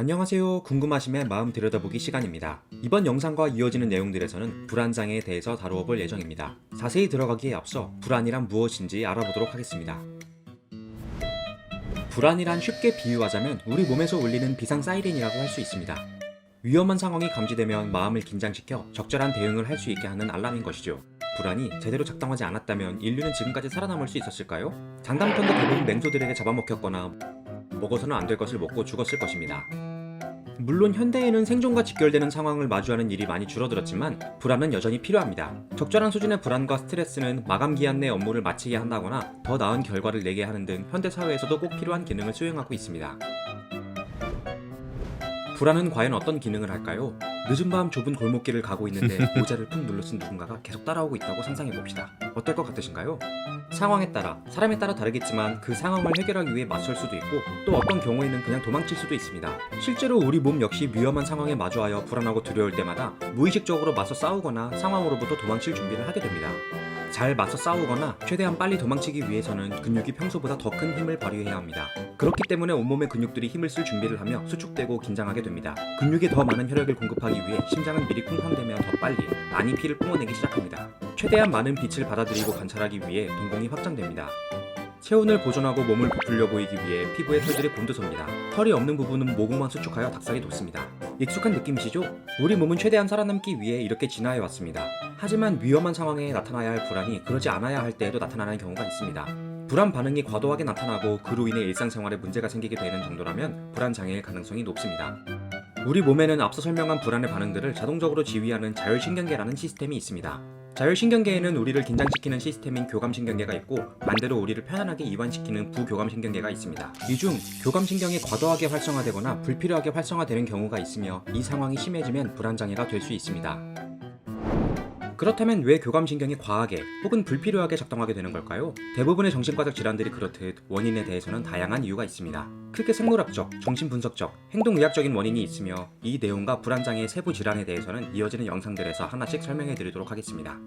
안녕하세요. 궁금하심에 마음 들여다보기 시간입니다. 이번 영상과 이어지는 내용들에서는 불안장애에 대해서 다루어 볼 예정입니다. 자세히 들어가기에 앞서 불안이란 무엇인지 알아보도록 하겠습니다. 불안이란 쉽게 비유하자면 우리 몸에서 울리는 비상 사이렌이라고 할 수 있습니다. 위험한 상황이 감지되면 마음을 긴장시켜 적절한 대응을 할 수 있게 하는 알람인 것이죠. 불안이 제대로 작동하지 않았다면 인류는 지금까지 살아남을 수 있었을까요? 장담편도 대부분 맹수들에게 잡아먹혔거나 먹어서는 안 될 것을 먹고 죽었을 것입니다. 물론 현대에는 생존과 직결되는 상황을 마주하는 일이 많이 줄어들었지만 불안은 여전히 필요합니다. 적절한 수준의 불안과 스트레스는 마감 기한 내 업무를 마치게 한다거나 더 나은 결과를 내게 하는 등 현대 사회에서도 꼭 필요한 기능을 수행하고 있습니다. 불안은 과연 어떤 기능을 할까요? 늦은 밤 좁은 골목길을 가고 있는데 모자를 푹 눌러쓴 누군가가 계속 따라오고 있다고 상상해 봅시다. 어떨 것 같으신가요? 상황에 따라 사람에 따라 다르겠지만 그 상황을 해결하기 위해 맞설 수도 있고 또 어떤 경우에는 그냥 도망칠 수도 있습니다. 실제로 우리 몸 역시 위험한 상황에 마주하여 불안하고 두려울 때마다 무의식적으로 맞서 싸우거나 상황으로부터 도망칠 준비를 하게 됩니다. 잘 맞서 싸우거나 최대한 빨리 도망치기 위해서는 근육이 평소보다 더 큰 힘을 발휘해야 합니다. 그렇기 때문에 온몸의 근육들이 힘을 쓸 준비를 하며 수축되고 긴장하게 됩니다. 근육에 더 많은 혈액을 공급하기 위해 심장은 미리 쿵쾅대며 더 빨리 많이 피를 뿜어내기 시작합니다. 최대한 많은 빛을 받아들이고 관찰하기 위해 동공이 확장됩니다. 체온을 보존하고 몸을 부풀려 보이기 위해 피부에 털들이 곤두섭니다. 털이 없는 부분은 모공만 수축하여 닭살이 돋습니다. 익숙한 느낌이시죠? 우리 몸은 최대한 살아남기 위해 이렇게 진화해 왔습니다. 하지만 위험한 상황에 나타나야 할 불안이 그러지 않아야 할 때에도 나타나는 경우가 있습니다. 불안 반응이 과도하게 나타나고 그로 인해 일상생활에 문제가 생기게 되는 정도라면 불안 장애일 가능성이 높습니다. 우리 몸에는 앞서 설명한 불안의 반응들을 자동적으로 지휘하는 자율신경계라는 시스템이 있습니다. 자율신경계에는 우리를 긴장시키는 시스템인 교감신경계가 있고 반대로 우리를 편안하게 이완시키는 부교감신경계가 있습니다. 이 중 교감신경이 과도하게 활성화되거나 불필요하게 활성화되는 경우가 있으며 이 상황이 심해지면 불안장애가 될 수 있습니다. 그렇다면 왜 교감신경이 과하게 혹은 불필요하게 작동하게 되는 걸까요? 대부분의 정신과적 질환들이 그렇듯 원인에 대해서는 다양한 이유가 있습니다. 크게 생물학적, 정신분석적, 행동의학적인 원인이 있으며 이 내용과 불안장애의 세부 질환에 대해서는 이어지는 영상들에서 하나씩 설명해 드리도록 하겠습니다.